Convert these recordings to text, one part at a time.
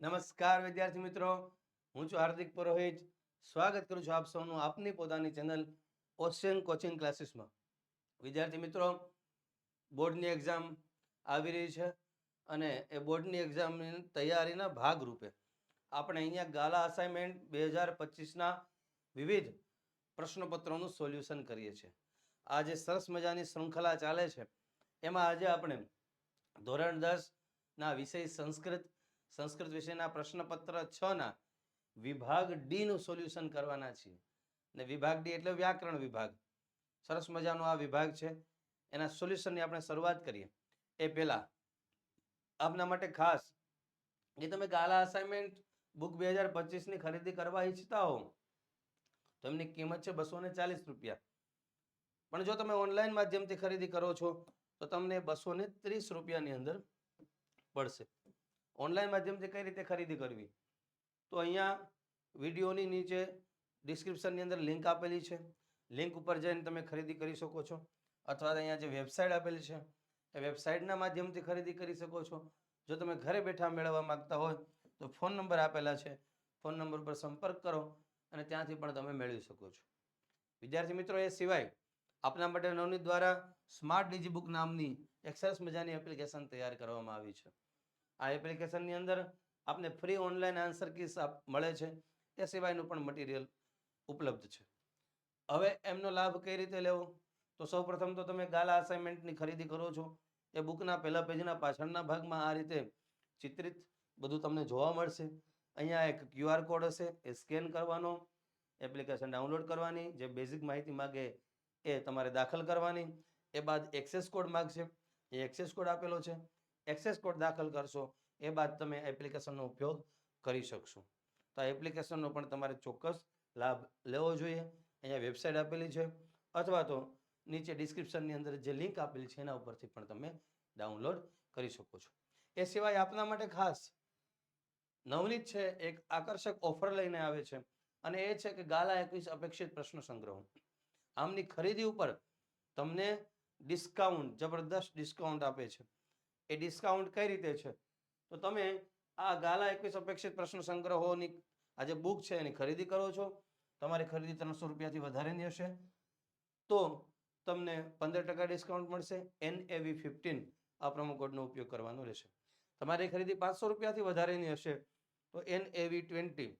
નમસ્કાર, વિદ્યાર્થી મિત્રો. હું છું હાર્દિક પુરોહિત. સ્વાગત કરું છું આપ સૌનું આપની પોતાની ચેનલ ઓશિયન કોચિંગ ક્લાસીસમાં. વિદ્યાર્થી મિત્રો, બોર્ડની એક્ઝામ આવી રહી છે અને એ બોર્ડની એક્ઝામની તૈયારીના ભાગરૂપે આપણે અહીંયા ગાલા અસાઇનમેન્ટ બે હજાર પચીસના વિવિધ પ્રશ્નપત્રોનું સોલ્યુશન કરીએ છીએ. આ જે સરસ મજાની શૃંખલા ચાલે છે. એમાં આજે આપણે ધોરણ દસના વિષય સંસ્કૃત સંસ્કૃત વિષયના પ્રશ્નપત્ર છ ના વિભાગ ડી નું સોલ્યુશન કરવાના છીએ. ને વિભાગ ડી એટલે વ્યાકરણ વિભાગ. સરસ મજાનો આ વિભાગ છે. એના સોલ્યુશનની આપણે શરૂઆત કરીએ. એ પહેલા, આપના માટે ખાસ જે તમે ગાલા અસાઇનમેન્ટ બુક બે હજાર પચીસની ખરીદી કરવા ઈચ્છતા હો તો એમની કિંમત છે બસો ને ચાલીસ રૂપિયા. પણ જો તમે ઓનલાઈન માધ્યમથી ખરીદી કરો છો, તો તમને બસો ને ત્રીસ રૂપિયાની અંદર પડશે. ઓનલાઈન માધ્યમથી કઈ રીતે ખરીદી કરવી? તો અહીંયા વિડીયોની નીચે ડિસ્ક્રિપ્શનની અંદર લિંક આપેલી છે. લિંક ઉપર જઈને તમે ખરીદી કરી શકો છો. અથવા અહીંયા જે વેબસાઇટ આપેલી છે, એ વેબસાઇટના માધ્યમથી ખરીદી કરી શકો છો. જો તમે ઘરે બેઠા મેળવવા માંગતા હોય, તો ફોન નંબર આપેલા છે. ફોન નંબર પર સંપર્ક કરો અને ત્યાંથી પણ તમે મેળવી શકો છો. વિદ્યાર્થી મિત્રો, એ સિવાય આપના માટે નવનીત દ્વારા સ્માર્ટ ડિજીબુક નામની એક સરસ મજાની એપ્લિકેશન તૈયાર કરવામાં આવી છે. આ એપ્લિકેશનની અંદર આપને ફ્રી ઓનલાઈન આન્સર કીસ મળે છે. એ સિવાયનું પણ મટીરિયલ ઉપલબ્ધ છે. હવે એમનો લાભ કઈ રીતે લેવો? તો સૌપ્રથમ તો તમે ગાલા અસાઇનમેન્ટની ખરીદી કરો છો. એ બુકના પહેલા પેજના પાછળના ભાગમાં આ રીતે ચિત્રિત બધું તમને જોવા મળશે. અહીંયા એક ક્યુઆર કોડ હશે, એ સ્કેન કરવાનો એપ્લિકેશન ડાઉનલોડ કરવાની, જે બેઝિક માહિતી માગે એ તમારે દાખલ કરવાની. એ બાદ એક્સેસ કોડ માગશે. એ એક્સેસ કોડ આપેલો છે. એક્સેસ કોડ દાખલ કરશો, એ બાદ તમે એપ્લિકેશનનો ઉપયોગ કરી શકશો. તો આ એપ્લિકેશનનો પણ તમારે ચોક્કસ લાભ લેવો જોઈએ. અહીંયા વેબસાઇટ આપેલી છે, અથવા તો નીચે ડિસ્ક્રિપ્શનની અંદર જે લિંક આપેલી છે, એના ઉપરથી પણ તમે ડાઉનલોડ કરી શકો છો. એ સિવાય આપના માટે ખાસ નવનીત છે, એક આકર્ષક ઓફર લઈને આવે છે, અને એ છે કે ગાલા એકવીસ અપેક્ષિત પ્રશ્ન સંગ્રહ. આમની ખરીદી ઉપર તમને ડિસ્કાઉન્ટ, જબરદસ્ત ડિસ્કાઉન્ટ આપે છે. એ ડિસ્કાઉન્ટ કઈ રીતે છે? તો તમે આ ગાલા એકવીસ અપેક્ષિત પ્રશ્ન સંગ્રહોની આ જે બુક છે એની ખરીદી કરો છો. તમારી ખરીદી ત્રણસો રૂપિયાથી વધારેની હશે. તો તમને પંદર ટકા ડિસ્કાઉન્ટ મળશે. એન એવી ફિફ્ટીન આ પ્રોમો કોડનો ઉપયોગ કરવાનો રહેશે. તમારી ખરીદી પાંચસો રૂપિયાથી વધારેની હશે. તો એન એવી ટ્વેન્ટી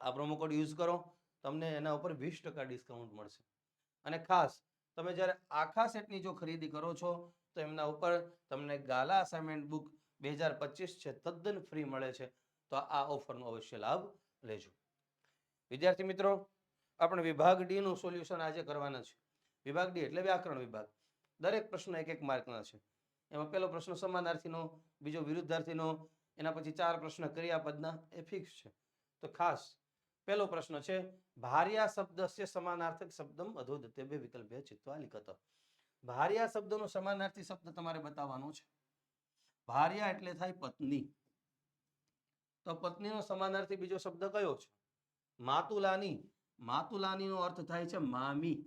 આ પ્રોમો કોડ યુઝ કરો. તમને એના ઉપર વીસ ટકા ડિસ્કાઉન્ટ મળશે. અને ખાસ, તમે જ્યારે આખા સેટની જો ખરીદી કરો છો તો એમના ઉપર તમને ગાલા અસાઇનમેન્ટ બુક બે છે, તદ્દન ફ્રી મળે છે. તો આ ઓફરનો અવશ્ય લાભ લેજો. વિદ્યાર્થી મિત્રો, આપણે વિભાગ ડીનું સોલ્યુશન આજે કરવાના છે. વિભાગ ડી એટલે વ્યાકરણ વિભાગ. દરેક પ્રશ્ન એક એક માર્કના છે. એમાં પહેલો પ્રશ્ન સમાનાર્થીનો, બીજો વિરુદ્ધાર્થીનો, એના પછી ચાર પ્રશ્ન ક્રિયાપદના, એ ફિક્સ છે. તો ખાસ પહેલો પ્રશ્ન છે, ભાર્યા શબ્દસ્ય સમાનાર્થક શબ્દમ અધોદતે બે વિકલ્પ ચિત્વા લિખત ભાર્યા શબ્દનો સમાનાર્થી શબ્દ તમારે બતાવવાનો છે. ભાર્યા એટલે થાય પત્ની. તો પત્નીનો સમાનાર્થી બીજો શબ્દ કયો છે? માતુલાની. માતુલાનીનો અર્થ થાય છે મામી.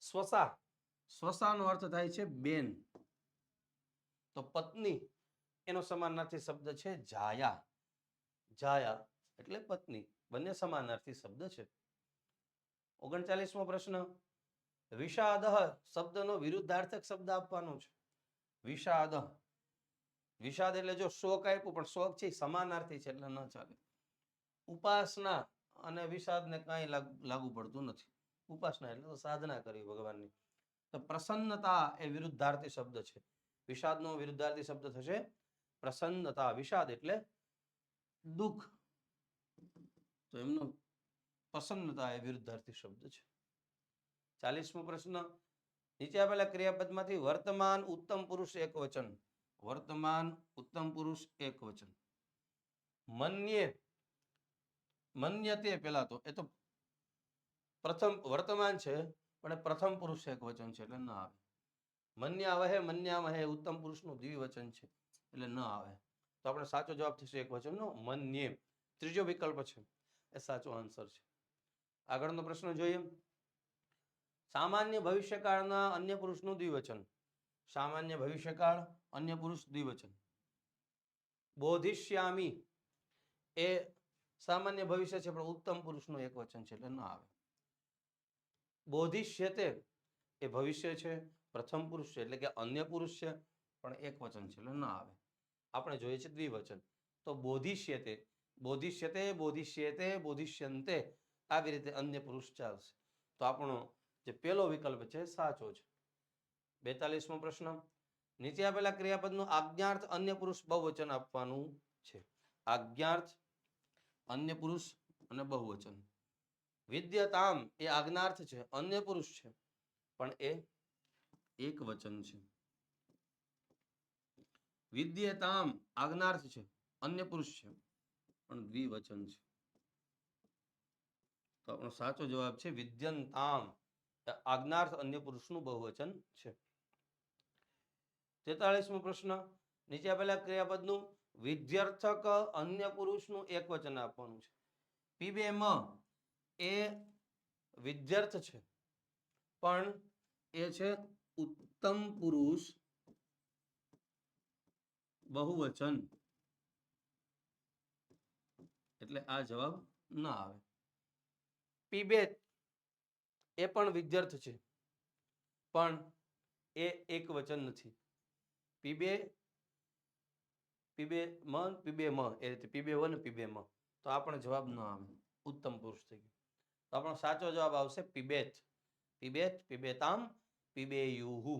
સ્વસા. સ્વસાનો અર્થ થાય છે બેન. તો પત્ની, એનો સમાનાર્થી શબ્દ છે જાયા. જાયા એટલે પત્ની. બંને સમાનાર્થી શબ્દ છે. ઓગણચાલીસમો પ્રશ્ન. વિષાદ શબ્દનો વિરુદ્ધાર્થક શબ્દ આપવાનો છે. વિષાદ. વિષાદ એટલે જો શોક આપ્યું, પણ શોક છે સમાનાર્થી છે એટલે ન ચાલે. ઉપાસના અને વિષાદને કાંઈ લાગુ પડતું નથી. ઉપાસના એટલે સાધના કરવી ભગવાનની. તો પ્રસન્નતા એ વિરુદ્ધાર્થી શબ્દ છે. વિષાદનો વિરુદ્ધાર્થી શબ્દ થશે પ્રસન્નતા. વિષાદ એટલે દુઃખ. તો એમનો પ્રસન્નતા એ વિરુદ્ધાર્થી શબ્દ છે. ચાલીસમો પ્રશ્ન. નીચે આપેલા ક્રિયાપદમાંથી વર્તમાન ઉત્તમ પુરુષ એક વચન. વર્તમાન ઉત્તમ પુરુષ એક વચન. મન્ય. મન્યતે પેલા તો, એ તો પ્રથમ વર્તમાન છે, પણ પ્રથમ પુરુષ એક વચન છે, એટલે ન આવે. મન્યાવહે મન્યામહે ઉત્તમ પુરુષનું દ્વિવચન છે, એટલે ન આવે. તો આપણે સાચો જવાબ થશે એક વચનનો, મન્યે. ત્રીજો વિકલ્પ છે, એ સાચો આન્સર છે. આગળનો પ્રશ્ન જોઈએ. સામાન્ય ભવિષ્યકાળના અન્ય પુરુષનું દ્વિવચન. સામાન્ય ભવિષ્યકાળ, અન્ય પુરુષ દ્વિવચન. બોધિશ્યામી એ સામાન્ય ભવિષ્ય છે, પણ ઉત્તમ પુરુષનું એક વચન છે, એટલે ન આવે. બોધિષ્યતે એ ભવિષ્ય છે, પ્રથમ પુરુષ છે, એટલે કે અન્ય પુરુષ છે, પણ એક વચન છે, એટલે ન આવે. આપણે જોઈએ છે દ્વિવચન. તો બોધિષ્યતે બોધિષ્યતે બોધિષ્યતે, બોધિષ્યંતે, આવી રીતે અન્ય પુરુષ ચાલશે. તો આપણો જે પહેલો વિકલ્પ છે સાચો છે બેતાલીસમો પ્રશ્ન, નીચે આપેલા ક્રિયાપદનું આજ્ઞાર્થ અન્ય પુરુષ બહુવચન આપવાનું છે. આજ્ઞાર્થ, અન્ય પુરુષ અને બહુવચન. વિદ્યતામ એ આજ્ઞાર્થ છે, અન્ય પુરુષ છે, પણ એ એક વચન છે. વિદ્યતામ આજ્ઞાર્થ છે, અન્ય પુરુષ છે, પણ દ્વિવચન છે. તો આપણો સાચો જવાબ છે વિદ્યંતામ. આજ્ઞાર્થ અન્ય પુરુષનું બહુવચન છે. તેતાળીસમો પ્રશ્ન. નીચે આપેલા ક્રિયાપદનું વિધ્યર્થક અન્ય પુરુષનું એક વચન આપવાનું છે. પીબે મ એ વિદ્યાર્થ છે. પણ એ છે ઉત્તમ પુરુષ બહુવચન. એટલે આ જવાબ ના આવે. પીબે એ પણ વિદ્યાર્થ છે પણ એ એક વચન નથી પીબે પીબે મ પીબે મ એ રીતે પીબે વન પીબે મ તો આ જવાબ ન આવે ઉત્તમ પુરુષ થઈ ગયું તો આપણો સાચો જવાબ આવશે પીબેત પીબેત પીબેતામ પીબેયુહુ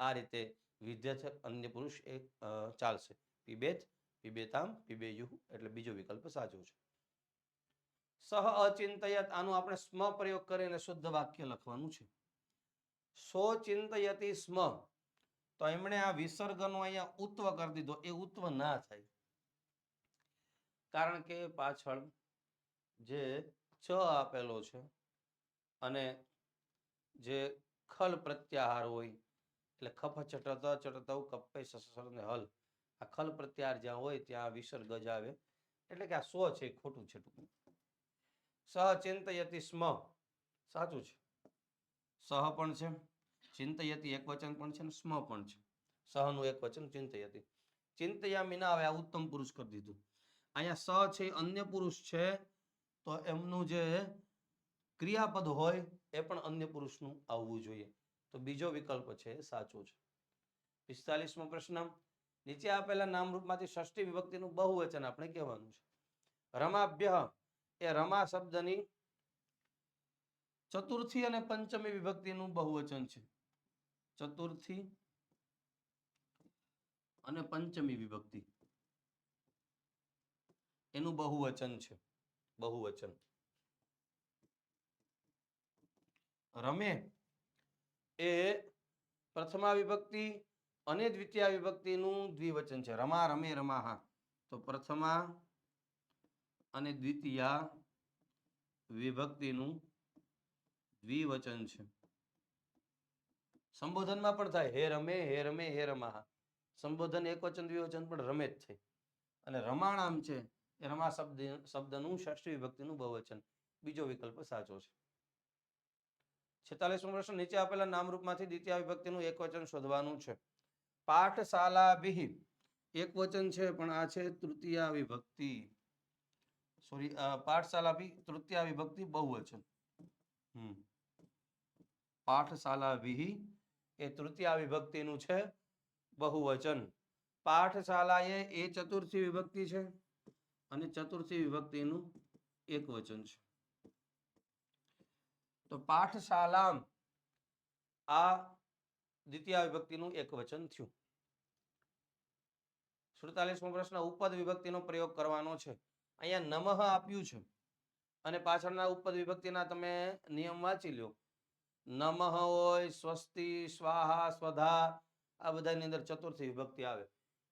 આ રીતે વિદ્યાર્થ અન્ય પુરુષ એ ચાલશે પીબેત પીબેતામ પીબેયુહુ એટલે બીજો વિકલ્પ સાચો છે સહ અચિંતયત આનું આપણે સ્મ પ્રયોગ કરીને શુદ્ધ વાક્ય લખવાનું છે. સો ચિંતયતી સ્મ. તો એમણે આ વિસર્ગનો અહીંયા ઉત્વ કરી દીધો. એ ઉત્વ ના થાય. કારણ કે પાછળ જે ચ આપેલો છે અને જે ખલ પ્રત્યાહાર હોય, એટલે ખફ ચટત ચટત કપ્પે, સસર ને હલ. આ ખલ પ્રત્યાહાર જ્યાં હોય ત્યાં વિસર્ગ જ આવે. એટલે કે આ સો છે, ખોટું છે ટૂંકમાં સહ ચિંતયતિ સ્મ. સાચું છે. સહ પણ છે. ચિંતયતિ એક વચન પણ છે ને સ્મ પણ છે. સહનું એક વચન ચિંતયતિ. ચિંતયા મીના આવે આ ઉત્તમ પુરુષ કરી દીધું. અહીંયા સ છે અન્ય પુરુષ છે તો એમનું જે ક્રિયાપદ હોય એ પણ અન્ય પુરુષનું આવવું જોઈએ. તો બીજો વિકલ્પ છે સાચો છે. પિસ્તાલીસમો પ્રશ્ન. નીચે આપેલા નામરૂપમાંથી ષષ્ઠી વિભક્તિનું બહુવચન આપણે કહેવાનું છે. રમાભ્ય એ રમા શબ્દની ચતુર્થી અને પંચમી વિભક્તિનું બહુવચન છે. ચતુર્થી અને પંચમી વિભક્તિ. એનું બહુવચન છે. બહુવચન. રમે એ પ્રથમા વિભક્તિ અને દ્વિતીય વિભક્તિનું દ્વિવચન છે. રમા રમે રમાહા. તો પ્રથમા અને દ્વિતીય વિભક્તિનું દ્વિવચન છે. સંબોધનમાં પણ થાય, હે રમે હે રમે, હે રમા સંબોધન એક વચન, દ્વિવચન પણ રમે જ છે. અને રમાણામ છે, એ રમા શબ્દ, શબ્દનું ષષ્ઠી વિભક્તિનું બહુવચન. બીજો વિકલ્પ સાચો છે. છેતાલીસમો પ્રશ્ન, નીચે આપેલા નામરૂપમાંથી દ્વિતીય વિભક્તિનું એક વચન શોધવાનું છે. પાઠશાલા વિહિ એક વચન છે, પણ આ છે તૃતીય વિભક્તિ. સોરી પાઠશાલા ભી તૃતીય વિભક્તિ બહુવચન હમ. પાઠશાલા વિહિ એ તૃતીય વિભક્તિનું છે, બહુવચન. પાઠશાલા એ ચતુર્થી વિભક્તિ છે અને ચતુર્થી વિભક્તિનું એક વચન છે. તો પાઠશાલામ આ દ્વિતીય વિભક્તિનું એક વચન થયું. સુડતાલીસમો પ્રશ્ન ઉપદ વિભક્તિનો પ્રયોગ કરવાનો છે. અહીંયા નમઃ આપ્યું છે. અને પાછળના ઉપદ વિભક્તિના તમે નિયમ વાંચી લો નમઃ હોય, સ્વસ્તિ, સ્વાહા, સ્વધા, આ બધાની અંદર ચતુર્થી વિભક્તિ આવે.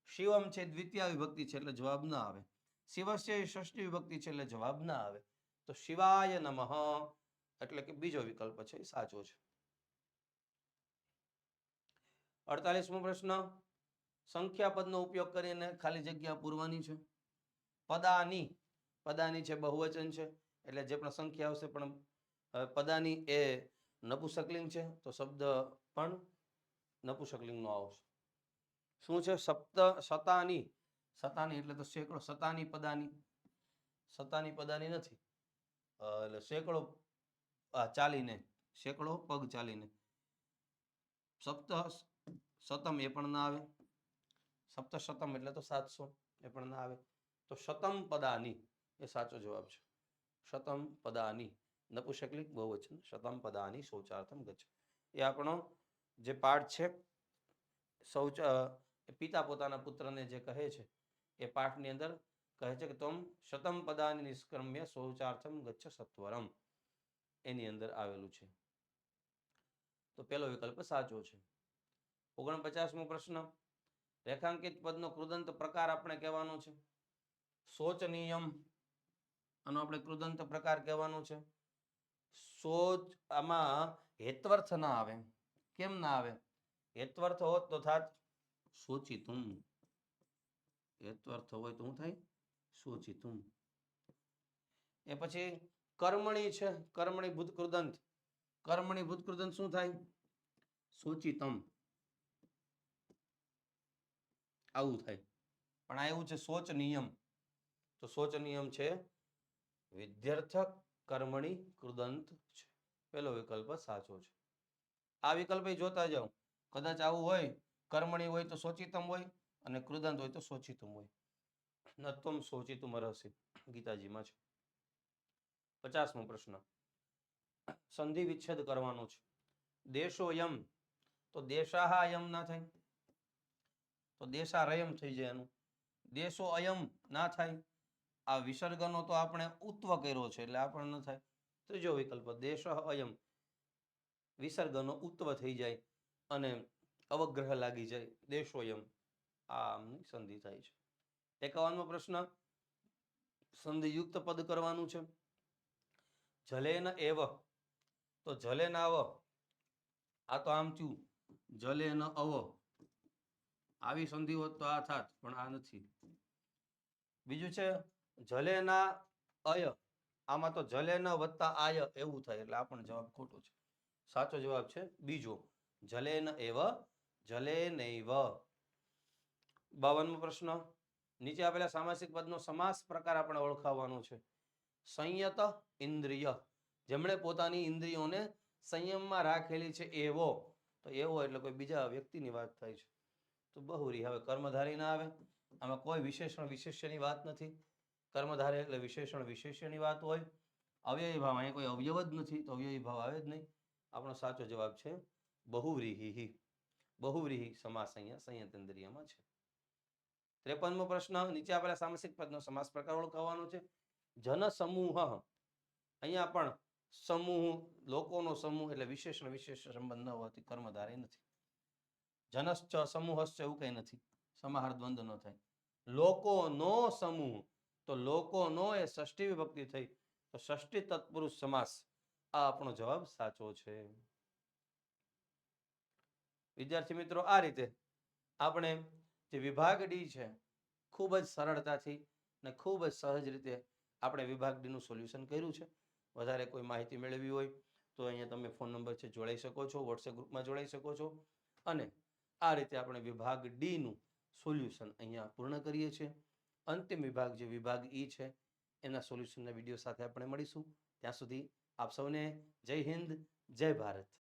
શિવમ છે દ્વિતીય વિભક્તિ છે એટલે જવાબ ના આવે. શિવસ્ય ષષ્ઠી વિભક્તિ છે એટલે જવાબ ના આવે. તો શિવાય નમઃ એટલે કે બીજો વિકલ્પ છે એ સાચો છે. અડતાલીસમો પ્રશ્ન. સંખ્યા પદનો ઉપયોગ કરીને ખાલી જગ્યા પૂરવાની છે. પદાની પદાની છે બહુવચન છે, એટલે જે પણ સંખ્યા આવશે, પણ પદાની એ નપુસકલિંગ છે, તો શબ્દ પણ નપુસકલિંગનો આવશે. શું છે? સપ્ત શતાની સતાની એટલે તો સેંકડો, સતાની પદાની સતાની પદાની નથી. એટલે સેંકડો ચાલીને, સેંકડો પગ ચાલીને. સપ્ત, સતમ એ પણ ના આવે. સપ્ત શતમ એટલે તો સાતસો એ પણ ના આવે. તો શતમ પદાની એ સાચો જવાબ છે. શતમ પદાની નપુસકલિક બહુવચન, શતમ પદાની શૌચાર્થમ ગચ્છ. એ આપણો જે પાઠ છે, શૌચ પિતા પોતાના પુત્રને જે કહે છે, એ પાઠની અંદર કહે છે કે તમ શતમ પદાની નિષ્કર્મ્ય શૌચાર્થમ ગચ્છ સત્વરમ. એની અંદર આવેલું છે. તો પેલો વિકલ્પ સાચો છે. ઓગણપચાસમો પ્રશ્ન. રેખાંકિત પદનો કૃદંત પ્રકાર આપણે કહેવાનો છે. શોચનીયમ, આનો આપણે કૃદંત પ્રકાર કહેવાનો છે. શોચ આમાં હેત્વર્થ ના આવે. કેમ ના આવે? હેત્વર્થ હોત તો થાત શોચિતુમ હેત્વર્થ હોય તો શું થાય? શોચિતુમ એ પછી કર્મણી છે. કર્મણી ભૂત કૃદંત. કર્મણી ભૂત કૃદંત શું થાય? શોચિતમ. આવું થાય. પણ આ એવું છે સોચ નિયમ તો સોચ નિયમ છે, વિદ્યાર્થક કર્મણી કૃદંત છે. પેલો વિકલ્પ સાચો છે. આ વિકલ્પ જોતા જાઓ. કદાચ આવું હોય, કર્મણી હોય તો સોચિતમ હોય અને કૃદંત હોય તો સોચિતમ હોય. નત્વમ સોચિતમ રહશે ગીતાજીમાં છે. પચાસમો પ્રશ્ન. સંધિ વિચ્છેદ કરવાનો છે. દેશો યમ, તો દેશાહા યમ ના થાય. તો દેશારયમ થઈ જાય એનું. દેશો અયમ ના થાય. આ વિસર્ગનો તો આપણે ઉત્વ કર્યો છે એટલે આપણને થાય. ત્રીજો વિકલ્પ, દેશ અયમ. વિસર્ગનો ઉત્વ થઈ જાય અને અવગ્રહ લાગી જાય. દેશોયમ આ આમની સંધિ થાય છે. એકાવનમો પ્રશ્ન. સંધિયુક્ત પદ કરવાનું છે. જલેન એવ. તો જલેન આવ. આ તો આમ થયું. જલેન અવ. આવી સંધિ હોત તો આ થાત, પણ આ નથી. બીજું છે? જલેના અય, આમાં તો જલેન વત્તા આય એવું થાય એટલે આ પણ જવાબ ખોટો છે. સાચો જવાબ છે બીજો, જલેન એવ, જલે નૈવ. બાવનમો પ્રશ્ન, નીચે આપેલા સામાસિક પદનો સમાસ પ્રકાર આપણે ઓળખાવવાનો છે. સંયત ઇન્દ્રિય, જેમણે પોતાની ઇન્દ્રિયોને સંયમમાં રાખેલી છે એવો. તો એવો એટલે કોઈ બીજા વ્યક્તિની વાત થાય છે. તો બહુરી હવે કર્મધારી ના આવે. આમાં કોઈ વિશેષણ વિશેષ્યની વાત નથી. કર્મધારી એટલે વિશેષણ વિશેષ્યની વાત હોય અવ્યયી ભાવ અહીંયા કોઈ અવયવ જ નથી, તો અવ્યયી ભાવ આવે જ નહીં. આપણો સાચો જવાબ છે બહુવ્રીહી. બહુવ્રીહી સમાસ અહીંયા સંયતેન્દ્રિયમાં છે. ત્રેપનમો પ્રશ્ન, નીચે આપેલા સામાસિક પદનો સમાસ પ્રકાર ઓળખવાનો છે. જન સમૂહ અહીંયા પણ સમૂહ, લોકોનો સમૂહ એટલે વિશેષણ વિશેષ સંબંધ ન હોવાથી કર્મધારે નથી. જનશ્ચ, સમૂહશ્ચ એવું કંઈ નથી. સમાહાર દ્વંદ્વ ન થાય. લોકોનો સમૂહ. તો લોકોનો એ ષષ્ઠી વિભક્તિ થઈ. તો ષષ્ઠી તત્પુરુષ સમાસ, આ આપણો જવાબ સાચો છે. વિદ્યાર્થી મિત્રો, આ રીતે આપણે જે વિભાગ ડી છે, ખૂબ જ સરળતાથી ને ખૂબ જ સહજ રીતે આપણે વિભાગ ડીનું સોલ્યુશન કર્યું છે. વધારે કોઈ માહિતી મેળવી હોય, તો અહીંયા તમે ફોન નંબર છે, જોડાઈ શકો છો, વોટ્સએપ ગ્રુપમાં જોડાઈ શકો છો. અને આ રીતે આપણે વિભાગ ડી નું સોલ્યુશન અહીંયા પૂર્ણ કરીએ છીએ. અંતિમ વિભાગ જે વિભાગ ઈ છે, એના સોલ્યુશનના વીડિયો સાથે આપણે મળીશું. ત્યાં સુધી આપ સૌને જય હિન્દ, જય ભારત.